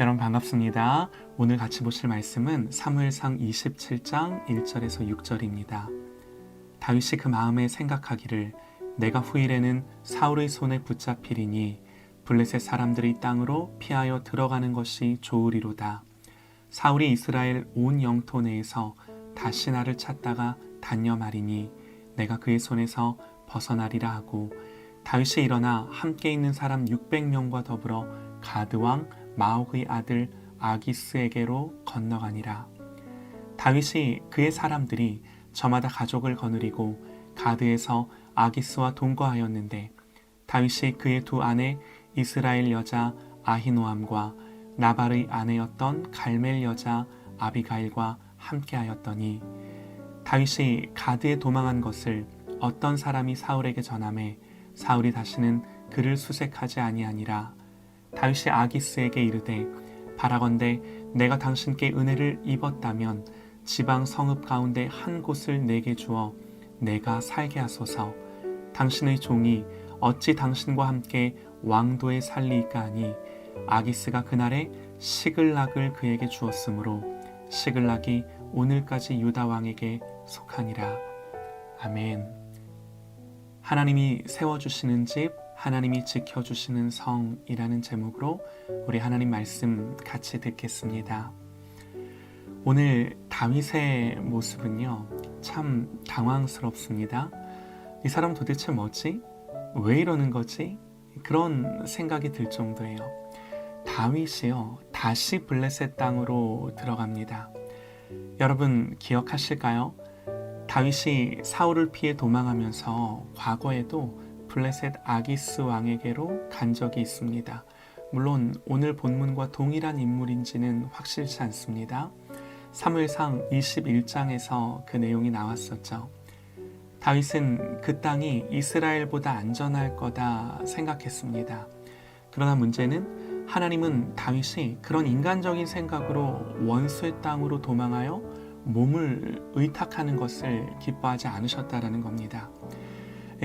여러분 반갑습니다. 오늘 같이 보실 말씀은 사무엘상 27장 1절에서 6절입니다. 다윗이 그 마음에 생각하기를 내가 후일에는 사울의 손에 붙잡히리니 블레셋 사람들이 땅으로 피하여 들어가는 것이 좋으리로다. 사울이 이스라엘 온 영토 내에서 다시 나를 찾다가 단념 하리니 내가 그의 손에서 벗어나리라 하고 다윗이 일어나 함께 있는 사람 600명과 더불어 가드 왕 마옥의 아들 아기스에게로 건너가니라. 다윗이 그의 사람들이 저마다 가족을 거느리고 가드에서 아기스와 동거하였는데 다윗이 그의 두 아내 이스라엘 여자 아히노암과 나발의 아내였던 갈멜 여자 아비가일과 함께하였더니 다윗이 가드에 도망한 것을 어떤 사람이 사울에게 전함에 사울이 다시는 그를 수색하지 아니하니라 다윗이 아기스에게 이르되 바라건대 내가 당신께 은혜를 입었다면 지방 성읍 가운데 한 곳을 내게 주어 내가 살게 하소서. 당신의 종이 어찌 당신과 함께 왕도에 살리이까 하니 아기스가 그날에 시글락을 그에게 주었으므로 시글락이 오늘까지 유다 왕에게 속하니라. 아멘. 하나님이 세워 주시는 집 하나님이 지켜주시는 성이라는 제목으로 우리 하나님 말씀 같이 듣겠습니다. 오늘 다윗의 모습은요, 참 당황스럽습니다. 이 사람 도대체 뭐지? 왜 이러는 거지? 그런 생각이 들 정도예요. 다윗이요, 다시 블레셋 땅으로 들어갑니다. 여러분 기억하실까요? 다윗이 사울을 피해 도망하면서 과거에도 블레셋 아기스 왕에게로 간 적이 있습니다. 물론 오늘 본문과 동일한 인물인지는 확실치 않습니다. 사무엘상 21장에서 그 내용이 나왔었죠. 다윗은 그 땅이 이스라엘보다 안전할 거다 생각했습니다. 그러나 문제는 하나님은 다윗이 그런 인간적인 생각으로 원수의 땅으로 도망하여 몸을 의탁하는 것을 기뻐하지 않으셨다라는 겁니다.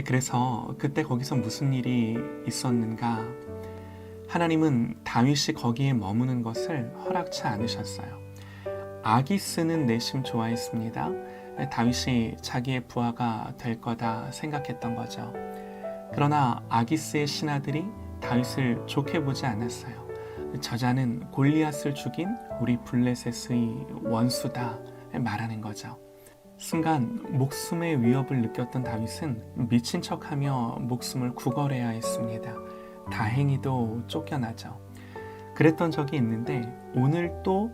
그래서 그때 거기서 무슨 일이 있었는가? 하나님은 다윗이 거기에 머무는 것을 허락치 않으셨어요. 아기스는 내심 좋아했습니다. 다윗이 자기의 부하가 될 거다 생각했던 거죠. 그러나 아기스의 신하들이 다윗을 좋게 보지 않았어요. 저자는 골리앗을 죽인 우리 블레셋의 원수다 말하는 거죠. 순간 목숨의 위협을 느꼈던 다윗은 미친 척하며 목숨을 구걸해야 했습니다. 다행히도 쫓겨나죠. 그랬던 적이 있는데 오늘 또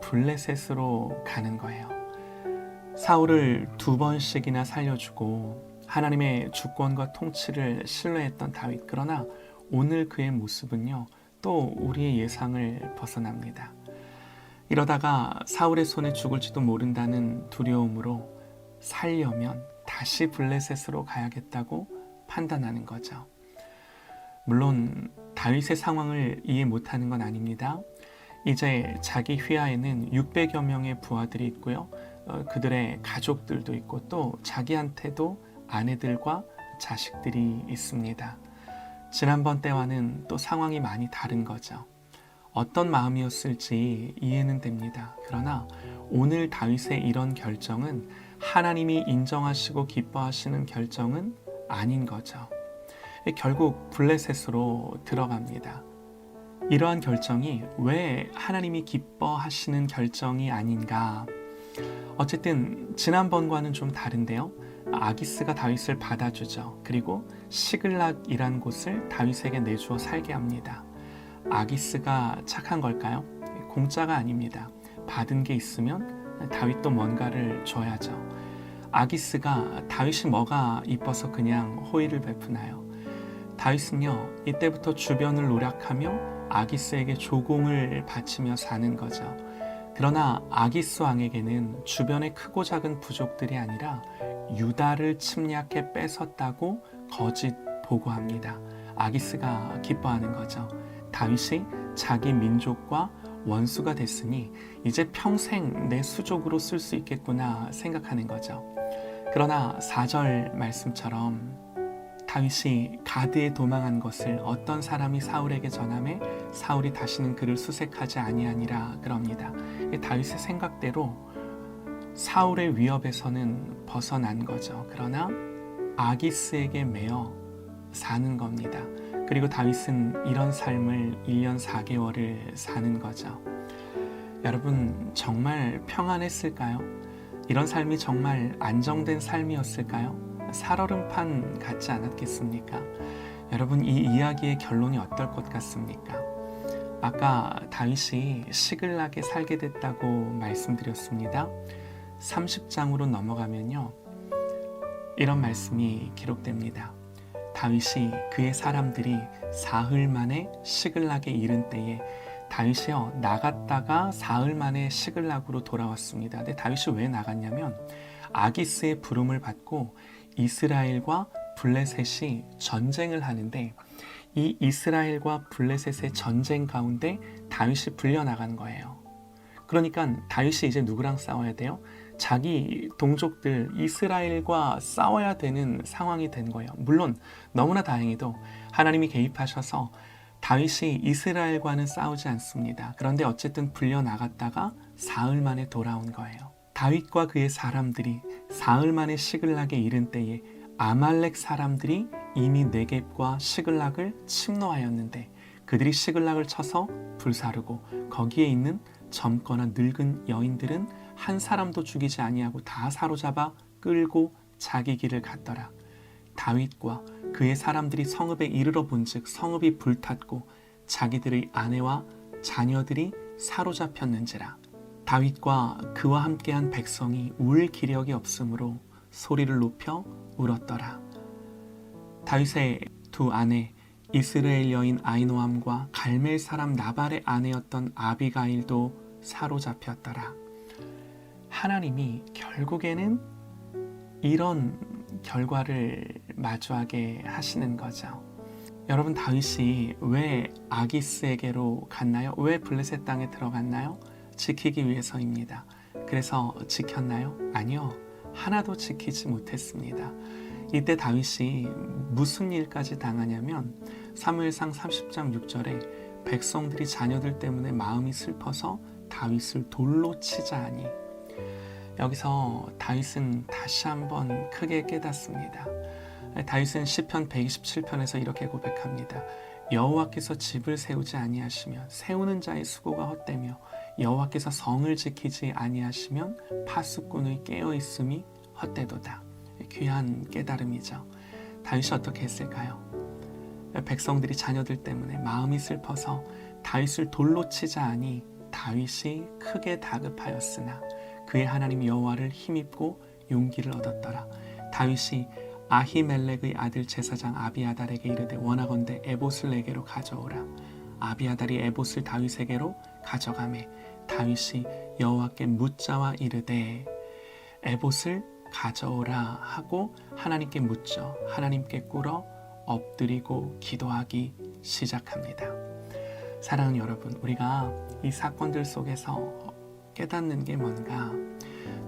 블레셋으로 가는 거예요. 사울을 두 번씩이나 살려주고 하나님의 주권과 통치를 신뢰했던 다윗. 그러나 오늘 그의 모습은요, 또 우리의 예상을 벗어납니다. 이러다가 사울의 손에 죽을지도 모른다는 두려움으로 살려면 다시 블레셋으로 가야겠다고 판단하는 거죠. 물론 다윗의 상황을 이해 못하는 건 아닙니다. 이제 자기 휘하에는 600여 명의 부하들이 있고요. 어, 그들의 가족들도 있고 또 자기한테도 아내들과 자식들이 있습니다. 지난번 때와는 또 상황이 많이 다른 거죠. 어떤 마음이었을지 이해는 됩니다. 그러나 오늘 다윗의 이런 결정은 하나님이 인정하시고 기뻐하시는 결정은 아닌 거죠. 결국 블레셋으로 들어갑니다. 이러한 결정이 왜 하나님이 기뻐하시는 결정이 아닌가? 어쨌든 지난번과는 좀 다른데요. 아기스가 다윗을 받아주죠. 그리고 시글락이란 곳을 다윗에게 내주어 살게 합니다. 아기스가 착한 걸까요? 공짜가 아닙니다. 받은 게 있으면 다윗도 뭔가를 줘야죠. 아기스가 다윗이 뭐가 이뻐서 그냥 호의를 베푸나요? 다윗은요, 이때부터 주변을 노력하며 아기스에게 조공을 바치며 사는 거죠. 그러나 아기스 왕에게는 주변의 크고 작은 부족들이 아니라 유다를 침략해 뺏었다고 거짓 보고합니다. 아기스가 기뻐하는 거죠. 다윗이 자기 민족과 원수가 됐으니 이제 평생 내 수족으로 쓸 수 있겠구나 생각하는 거죠. 그러나 4절 말씀처럼 다윗이 가드에 도망한 것을 어떤 사람이 사울에게 전함에 사울이 다시는 그를 수색하지 아니하니라 그럽니다. 이 다윗의 생각대로 사울의 위협에서는 벗어난 거죠. 그러나 아기스에게 매여 사는 겁니다. 그리고 다윗은 이런 삶을 1년 4개월을 사는 거죠. 여러분 정말 평안했을까요? 이런 삶이 정말 안정된 삶이었을까요? 살얼음판 같지 않았겠습니까? 여러분 이 이야기의 결론이 어떨 것 같습니까? 아까 다윗이 시글락에 살게 됐다고 말씀드렸습니다. 30장으로 넘어가면요. 이런 말씀이 기록됩니다. 다윗이 그의 사람들이 사흘 만에 시글락에 이른 때에 다윗이요 나갔다가 사흘 만에 시글락으로 돌아왔습니다. 근데 다윗이 왜 나갔냐면 아기스의 부름을 받고 이스라엘과 블레셋이 전쟁을 하는데 이 이스라엘과 블레셋의 전쟁 가운데 다윗이 불려 나간 거예요. 그러니까 다윗이 이제 누구랑 싸워야 돼요? 자기 동족들 이스라엘과 싸워야 되는 상황이 된 거예요. 물론 너무나 다행히도 하나님이 개입하셔서 다윗이 이스라엘과는 싸우지 않습니다. 그런데 어쨌든 불려 나갔다가 사흘 만에 돌아온 거예요. 다윗과 그의 사람들이 사흘 만에 시글락에 이른 때에 아말렉 사람들이 이미 네겝과 시글락을 침노하였는데 그들이 시글락을 쳐서 불사르고 거기에 있는 젊거나 늙은 여인들은 한 사람도 죽이지 아니하고 다 사로잡아 끌고 자기 길을 갔더라. 다윗과 그의 사람들이 성읍에 이르러 본즉 성읍이 불탔고 자기들의 아내와 자녀들이 사로잡혔는지라. 다윗과 그와 함께한 백성이 울 기력이 없으므로 소리를 높여 울었더라. 다윗의 두 아내 이스라엘 여인 아이노함과 갈멜 사람 나발의 아내였던 아비가일도 사로잡혔더라. 하나님이 결국에는 이런 결과를 마주하게 하시는 거죠. 여러분 다윗이 왜 아기스에게로 갔나요? 왜 블레셋 땅에 들어갔나요? 지키기 위해서입니다. 그래서 지켰나요? 아니요. 하나도 지키지 못했습니다. 이때 다윗이 무슨 일까지 당하냐면 사무엘상 30장 6절에 백성들이 자녀들 때문에 마음이 슬퍼서 다윗을 돌로 치자 하니 여기서 다윗은 다시 한번 크게 깨닫습니다. 다윗은 시편 127편에서 이렇게 고백합니다. 여호와께서 집을 세우지 아니하시면 세우는 자의 수고가 헛되며 여호와께서 성을 지키지 아니하시면 파수꾼의 깨어 있음이 헛되도다. 귀한 깨달음이죠. 다윗이 어떻게 했을까요? 백성들이 자녀들 때문에 마음이 슬퍼서 다윗을 돌로 치자 하니 다윗이 크게 다급하였으나 그의 하나님 여호와를 힘입고 용기를 얻었더라. 다윗이 아히멜렉의 아들 제사장 아비아달에게 이르되 원하건대 에봇을 내게로 가져오라. 아비아달이 에봇을 다윗에게로 가져가매 다윗이 여호와께 묻자와 이르되 에봇을 가져오라 하고 하나님께 묻죠. 하나님께 꿇어 엎드리고 기도하기 시작합니다. 사랑하는 여러분, 우리가 이 사건들 속에서 깨닫는 게 뭔가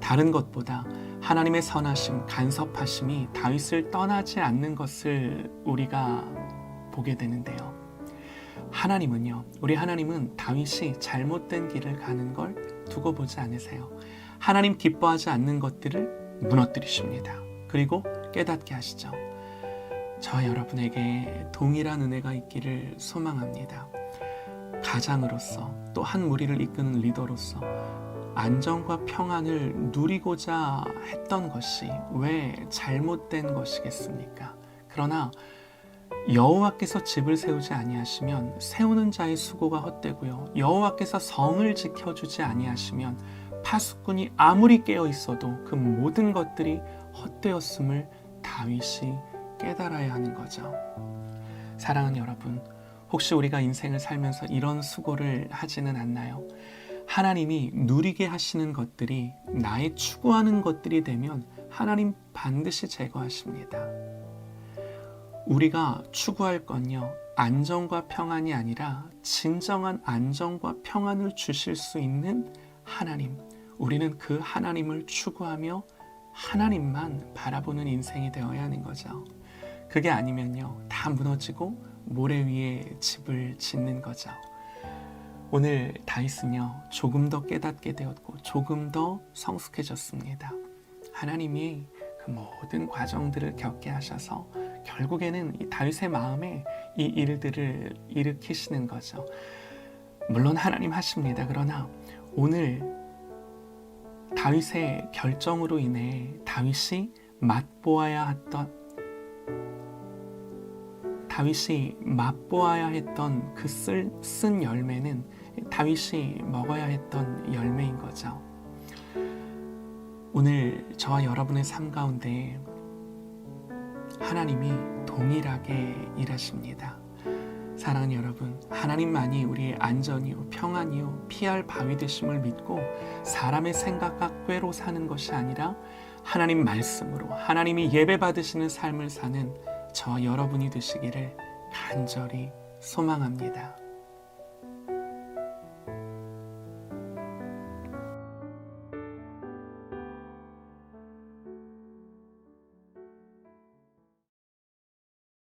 다른 것보다 하나님의 선하심, 간섭하심이 다윗을 떠나지 않는 것을 우리가 보게 되는데요. 하나님은요, 우리 하나님은 다윗이 잘못된 길을 가는 걸 두고 보지 않으세요. 하나님 기뻐하지 않는 것들을 무너뜨리십니다. 그리고 깨닫게 하시죠. 저 여러분에게 동일한 은혜가 있기를 소망합니다. 가장으로서 또 한 무리를 이끄는 리더로서 안정과 평안을 누리고자 했던 것이 왜 잘못된 것이겠습니까? 그러나 여호와께서 집을 세우지 아니하시면 세우는 자의 수고가 헛되고요. 여호와께서 성을 지켜주지 아니하시면 파수꾼이 아무리 깨어 있어도 그 모든 것들이 헛되었음을 다윗이 깨달아야 하는 거죠. 사랑하는 여러분, 혹시 우리가 인생을 살면서 이런 수고를 하지는 않나요? 하나님이 누리게 하시는 것들이 나의 추구하는 것들이 되면 하나님 반드시 제거하십니다. 우리가 추구할 건요, 안정과 평안이 아니라 진정한 안정과 평안을 주실 수 있는 하나님. 우리는 그 하나님을 추구하며 하나님만 바라보는 인생이 되어야 하는 거죠. 그게 아니면요. 다 무너지고 모래 위에 집을 짓는 거죠. 오늘 다윗은요. 조금 더 깨닫게 되었고 조금 더 성숙해졌습니다. 하나님이 그 모든 과정들을 겪게 하셔서 결국에는 이 다윗의 마음에 이 일들을 일으키시는 거죠. 물론 하나님 하십니다. 그러나 오늘 다윗의 결정으로 인해 다윗이 맛보아야 했던 다윗이 맛보아야 했던 그 쓴 열매는 다윗이 먹어야 했던 열매인 거죠. 오늘 저와 여러분의 삶 가운데 하나님이 동일하게 일하십니다. 사랑하는 여러분, 하나님만이 우리의 안전이요, 평안이요, 피할 바위 되심을 믿고 사람의 생각과 꾀로 사는 것이 아니라 하나님 말씀으로 하나님이 예배 받으시는 삶을 사는 저와 여러분이 되시기를 간절히 소망합니다.